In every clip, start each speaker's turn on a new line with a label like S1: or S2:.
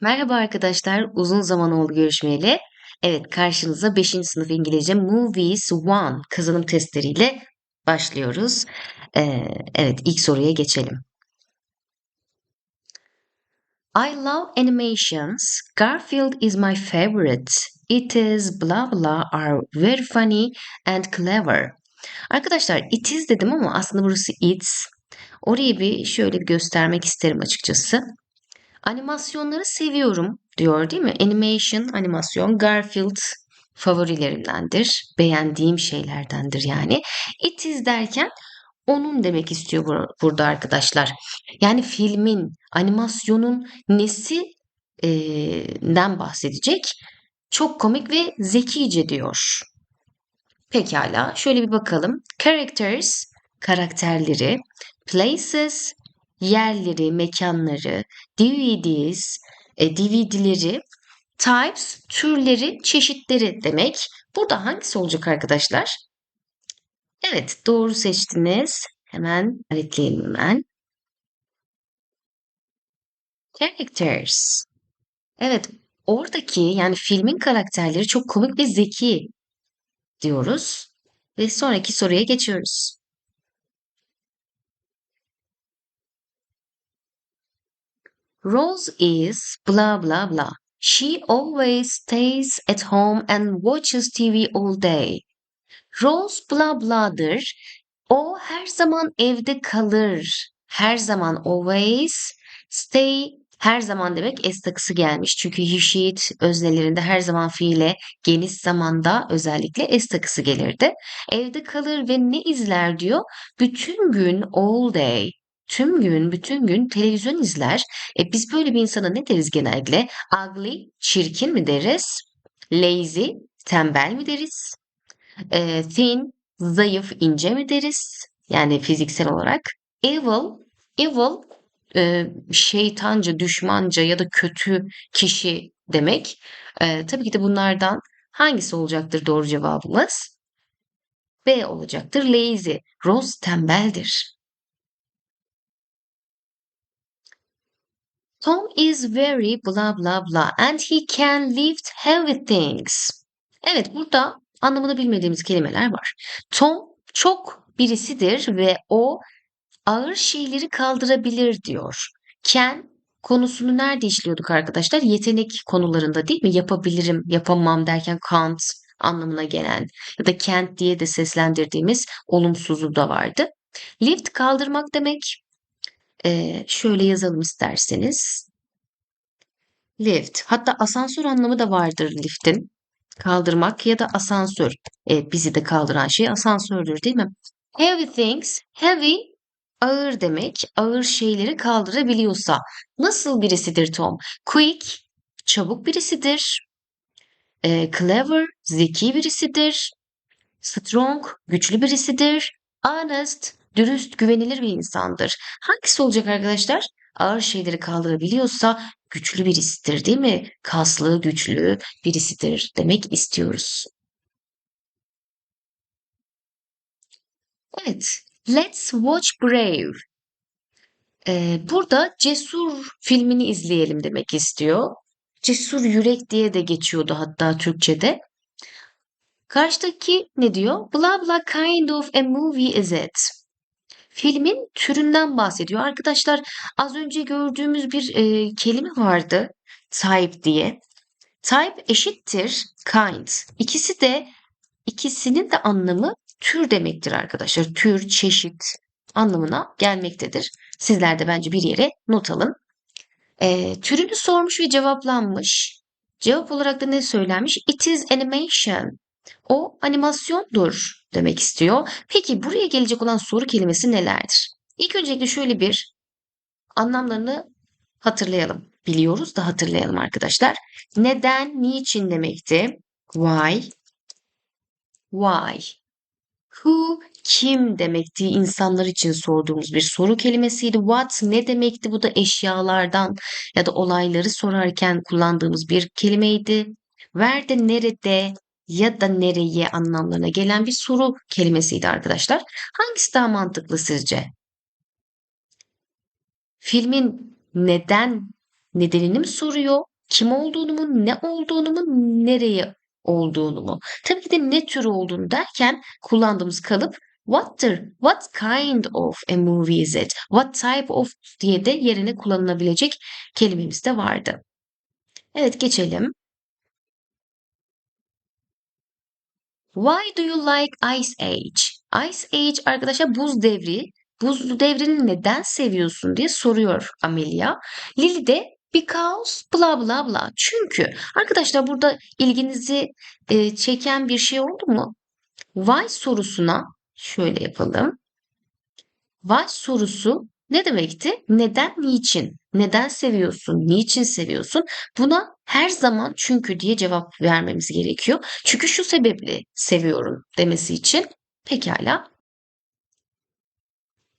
S1: Merhaba arkadaşlar, uzun zaman oldu görüşmeyeli. Evet, karşınıza 5. sınıf İngilizce Movies 1 kazanım testleriyle başlıyoruz. Ee, evet, ilk soruya geçelim. I love animations. Garfield is my favorite. It is blah blah are very funny and clever. Arkadaşlar it is dedim ama aslında burası it's. Orayı bir şöyle bir göstermek isterim açıkçası. Animasyonları seviyorum diyor değil mi? Animation, animasyon, Garfield favorilerimdendir. Beğendiğim şeylerdendir yani. It is derken onun demek istiyor bur- burada arkadaşlar. Yani filmin, animasyonun nesi e, den bahsedecek? Çok komik ve zekice diyor. Pekala, şöyle bir bakalım. Characters, karakterleri, places, yerleri, mekanları, DVDs, e, DVD'leri, types, türleri, çeşitleri demek. Burada hangisi olacak arkadaşlar? Evet, doğru seçtiniz. Hemen işaretleyelim hemen. Characters. Evet, oradaki yani filmin karakterleri çok komik ve zeki diyoruz. Ve sonraki soruya geçiyoruz. Rose is blah blah blah. She always stays at home and watches TV all day. Rose blah blah'dır. O her zaman evde kalır. Her zaman always stay her zaman demek s takısı gelmiş. Çünkü he, she, it öznelerinde her zaman fiile geniş zamanda özellikle s takısı gelirdi. Evde kalır ve ne izler diyor? Bütün gün all day tüm gün, bütün gün televizyon izler. E, biz böyle bir insana ne deriz genellikle? Ugly, çirkin mi deriz? Lazy, tembel mi deriz? E, thin, zayıf, ince mi deriz? Yani fiziksel olarak. Evil, evil, e, şeytanca, düşmanca ya da kötü kişi demek. E, tabii ki de bunlardan hangisi olacaktır doğru cevabımız? B olacaktır. Lazy. Rose tembeldir. Tom is very blah blah blah and he can lift heavy things. Evet burada anlamını bilmediğimiz kelimeler var. Tom çok birisidir ve o ağır şeyleri kaldırabilir diyor. Can konusunu nerede işliyorduk arkadaşlar? Yetenek konularında değil mi? Yapabilirim, yapamam derken can't anlamına gelen ya da can't diye de seslendirdiğimiz olumsuzu da vardı. Lift kaldırmak demek. Ee, şöyle yazalım isterseniz. Lift. Hatta asansör anlamı da vardır liftin. Kaldırmak ya da asansör. E, bizi de kaldıran şey asansördür değil mi? Heavy things. Heavy ağır demek. Ağır şeyleri kaldırabiliyorsa. Nasıl birisidir Tom? Quick çabuk birisidir. E, clever zeki birisidir. Strong güçlü birisidir. Honest dürüst güvenilir bir insandır. Hangisi olacak arkadaşlar? Ağır şeyleri kaldırabiliyorsa güçlü birisidir değil mi? Kaslı, güçlü birisidir demek istiyoruz. Evet, let's watch Brave. Ee, burada Cesur filmini izleyelim demek istiyor. Cesur Yürek diye de geçiyordu hatta Türkçe'de. Karşıdaki ne diyor? Blah blah kind of a movie is it? Filmin türünden bahsediyor. Arkadaşlar az önce gördüğümüz bir e, kelime vardı. Type diye. Type eşittir kind. İkisi de ikisinin de anlamı tür demektir arkadaşlar. Tür, çeşit anlamına gelmektedir. Sizler de bence bir yere not alın. E, türünü sormuş ve cevaplanmış. Cevap olarak da ne söylenmiş? It is animation. O animasyondur demek istiyor. Peki buraya gelecek olan soru kelimesi nelerdir? İlk öncelikle şöyle bir anlamlarını hatırlayalım. Biliyoruz da hatırlayalım arkadaşlar. Neden, niçin demekti? Why? Why? Who, kim demekti insanlar için sorduğumuz bir soru kelimesiydi. What ne demekti? Bu da eşyalardan ya da olayları sorarken kullandığımız bir kelimeydi. Where de nerede, ya da nereye anlamlarına gelen bir soru kelimesiydi arkadaşlar. Hangisi daha mantıklı sizce? Filmin neden nedenini mi soruyor? Kim olduğunu mu, ne olduğunu mu, nereye olduğunu mu? Tabii ki de ne tür olduğunu derken kullandığımız kalıp what'tır, what kind of a movie is it, what type of diye de yerine kullanılabilecek kelimemiz de vardı. Evet geçelim. Why do you like Ice Age? Ice Age arkadaşlar buz devri. Buzlu devrini neden seviyorsun diye soruyor Amelia. Lily de because bla bla bla. Çünkü arkadaşlar burada ilginizi e, çeken bir şey oldu mu? Why sorusuna şöyle yapalım. Why sorusu ne demekti? Neden, niçin? Neden seviyorsun? Niçin seviyorsun? Buna her zaman çünkü diye cevap vermemiz gerekiyor. Çünkü şu sebeple seviyorum demesi için. Pekala.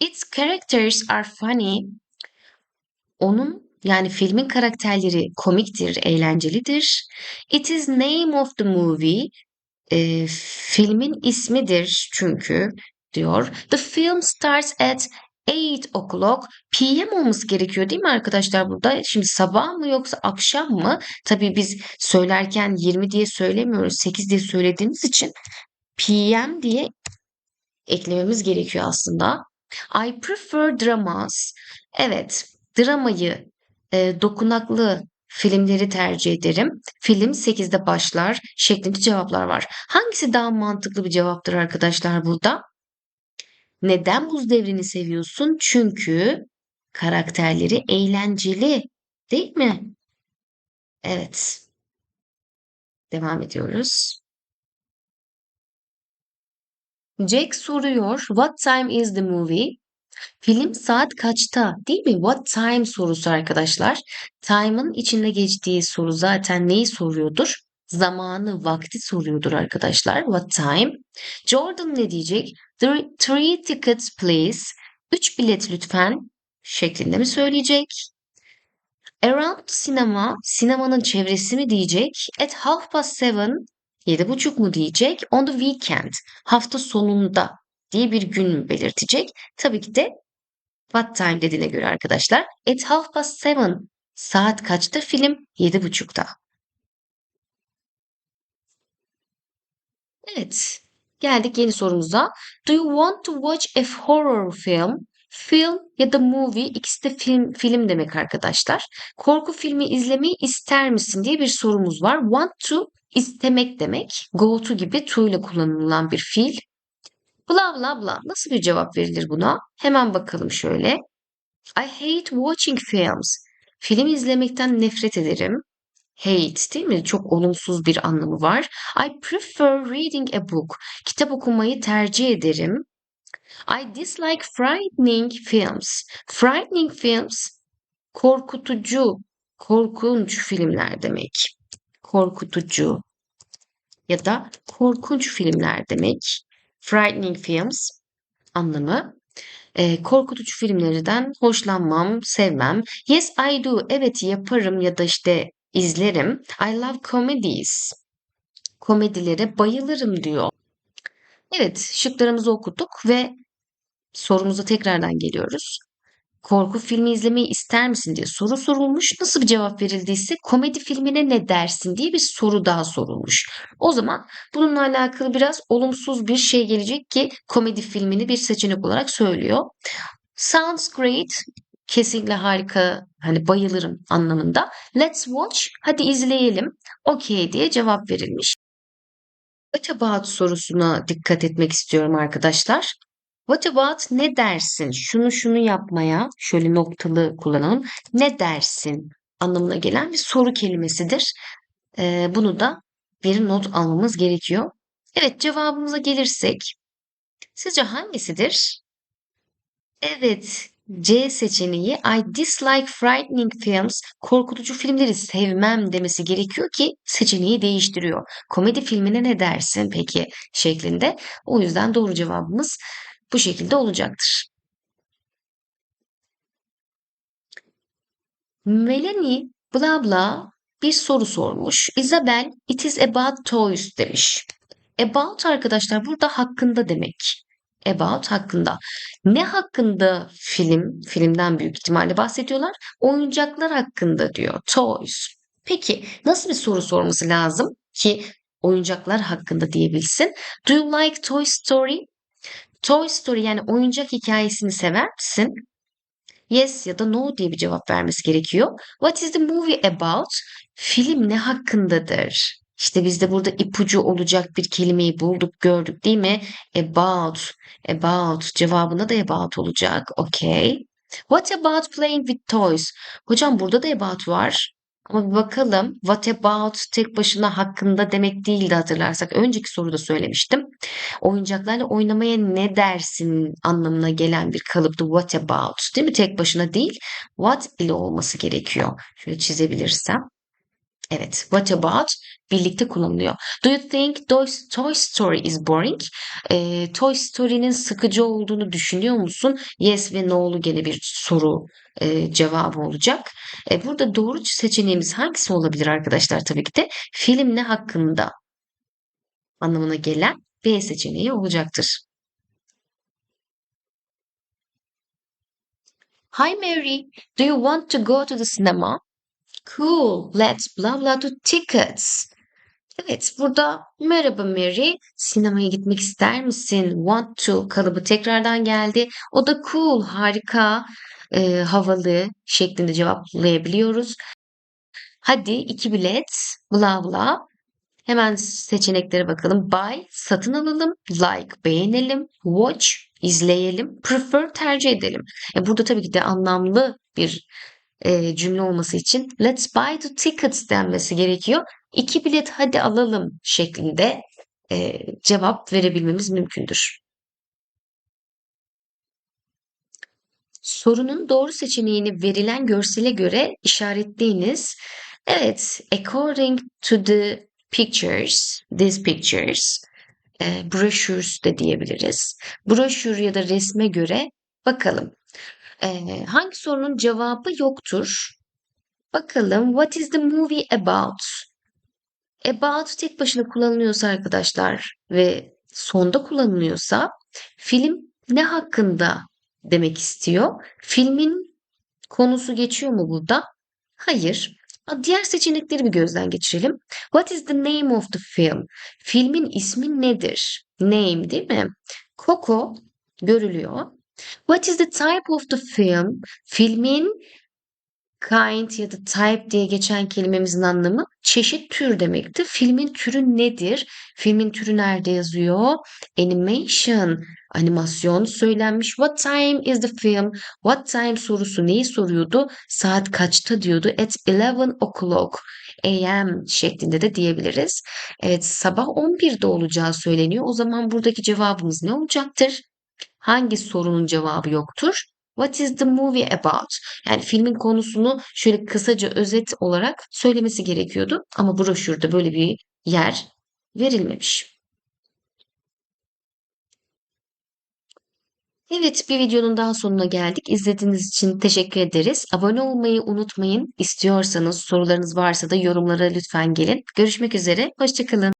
S1: Its characters are funny. Onun yani filmin karakterleri komiktir, eğlencelidir. It is name of the movie. E, filmin ismidir çünkü diyor. The film starts at 8 o'clock PM olması gerekiyor değil mi arkadaşlar burada? Şimdi sabah mı yoksa akşam mı? Tabii biz söylerken 20 diye söylemiyoruz. 8 diye söylediğimiz için PM diye eklememiz gerekiyor aslında. I prefer dramas. Evet, dramayı, e, dokunaklı filmleri tercih ederim. Film 8'de başlar şeklinde cevaplar var. Hangisi daha mantıklı bir cevaptır arkadaşlar burada? Neden buz devrini seviyorsun? Çünkü karakterleri eğlenceli, değil mi? Evet. Devam ediyoruz. Jack soruyor, What time is the movie? Film saat kaçta değil mi? What time sorusu arkadaşlar. Time'ın içinde geçtiği soru zaten neyi soruyordur? Zamanı, vakti soruyordur arkadaşlar. What time? Jordan ne diyecek? Three tickets please. Üç bilet lütfen şeklinde mi söyleyecek? Around sinema, sinemanın çevresi mi diyecek? At half past seven, yedi buçuk mu diyecek? On the weekend, hafta sonunda diye bir gün mü belirtecek? Tabii ki de what time dediğine göre arkadaşlar. At half past seven, saat kaçta film? Yedi buçukta. Evet, geldik yeni sorumuza. Do you want to watch a horror film? Film ya da movie ikisi de film, film demek arkadaşlar. Korku filmi izlemeyi ister misin diye bir sorumuz var. Want to istemek demek. Go to gibi to ile kullanılan bir fiil. Bla bla bla. Nasıl bir cevap verilir buna? Hemen bakalım şöyle. I hate watching films. Film izlemekten nefret ederim. Hate değil mi? Çok olumsuz bir anlamı var. I prefer reading a book. Kitap okumayı tercih ederim. I dislike frightening films. Frightening films korkutucu, korkunç filmler demek. Korkutucu ya da korkunç filmler demek. Frightening films anlamı. E, korkutucu filmlerden hoşlanmam, sevmem. Yes I do. Evet yaparım ya da işte izlerim. I love comedies. Komedilere bayılırım diyor. Evet, şıklarımızı okuduk ve sorumuza tekrardan geliyoruz. Korku filmi izlemeyi ister misin diye soru sorulmuş. Nasıl bir cevap verildiyse komedi filmine ne dersin diye bir soru daha sorulmuş. O zaman bununla alakalı biraz olumsuz bir şey gelecek ki komedi filmini bir seçenek olarak söylüyor. Sounds great. Kesinlikle harika. Hani bayılırım anlamında. Let's watch. Hadi izleyelim. Okay diye cevap verilmiş. What about sorusuna dikkat etmek istiyorum arkadaşlar. What about ne dersin? Şunu şunu yapmaya şöyle noktalı kullanalım. Ne dersin anlamına gelen bir soru kelimesidir. Ee, bunu da bir not almamız gerekiyor. Evet cevabımıza gelirsek sizce hangisidir? Evet C seçeneği I dislike frightening films. Korkutucu filmleri sevmem demesi gerekiyor ki seçeneği değiştiriyor. Komedi filmine ne dersin peki şeklinde. O yüzden doğru cevabımız bu şekilde olacaktır. Melanie bla bla bir soru sormuş. Isabel it is about toys demiş. About arkadaşlar burada hakkında demek. About hakkında. Ne hakkında film? Filmden büyük ihtimalle bahsediyorlar. Oyuncaklar hakkında diyor. Toys. Peki nasıl bir soru sorması lazım ki oyuncaklar hakkında diyebilsin? Do you like Toy Story? Toy Story yani oyuncak hikayesini sever misin? Yes ya da no diye bir cevap vermesi gerekiyor. What is the movie about? Film ne hakkındadır? İşte biz de burada ipucu olacak bir kelimeyi bulduk, gördük değil mi? About, about cevabında da about olacak. Okay. What about playing with toys? Hocam burada da about var. Ama bir bakalım. What about tek başına hakkında demek değildi hatırlarsak. Önceki soruda söylemiştim. Oyuncaklarla oynamaya ne dersin anlamına gelen bir kalıptı what about değil mi? Tek başına değil what ile olması gerekiyor. Şöyle çizebilirsem. Evet, what about birlikte kullanılıyor. Do you think Toy, Story is boring? E, Toy Story'nin sıkıcı olduğunu düşünüyor musun? Yes ve no'lu gene bir soru e, cevabı olacak. E, burada doğru seçeneğimiz hangisi olabilir arkadaşlar tabii ki de? Film ne hakkında anlamına gelen B seçeneği olacaktır. Hi Mary, do you want to go to the cinema? Cool, let's blah blah to tickets. Evet, burada merhaba Mary, sinemaya gitmek ister misin? Want to kalıbı tekrardan geldi. O da cool, harika, e, havalı şeklinde cevaplayabiliyoruz. Hadi iki bilet, bla bla. Hemen seçeneklere bakalım. Buy, satın alalım. Like, beğenelim. Watch, izleyelim. Prefer, tercih edelim. E burada tabii ki de anlamlı bir e, cümle olması için let's buy the tickets denmesi gerekiyor. İki bilet hadi alalım şeklinde e, cevap verebilmemiz mümkündür. Sorunun doğru seçeneğini verilen görsele göre işaretleyiniz. Evet, according to the pictures, these pictures, e, brochures de diyebiliriz. Broşür ya da resme göre bakalım. Hangi sorunun cevabı yoktur? Bakalım, what is the movie about? About tek başına kullanılıyorsa arkadaşlar ve sonda kullanılıyorsa film ne hakkında demek istiyor. Filmin konusu geçiyor mu burada? Hayır. Diğer seçenekleri bir gözden geçirelim. What is the name of the film? Filmin ismi nedir? Name değil mi? Coco görülüyor. What is the type of the film? Filmin kind ya da type diye geçen kelimemizin anlamı çeşit tür demekti. Filmin türü nedir? Filmin türü nerede yazıyor? Animation, animasyon söylenmiş. What time is the film? What time sorusu neyi soruyordu? Saat kaçta diyordu? At 11 o'clock am şeklinde de diyebiliriz. Evet sabah 11'de olacağı söyleniyor. O zaman buradaki cevabımız ne olacaktır? Hangi sorunun cevabı yoktur? What is the movie about? Yani filmin konusunu şöyle kısaca özet olarak söylemesi gerekiyordu ama broşürde böyle bir yer verilmemiş. Evet, bir videonun daha sonuna geldik. İzlediğiniz için teşekkür ederiz. Abone olmayı unutmayın. İstiyorsanız sorularınız varsa da yorumlara lütfen gelin. Görüşmek üzere, hoşçakalın.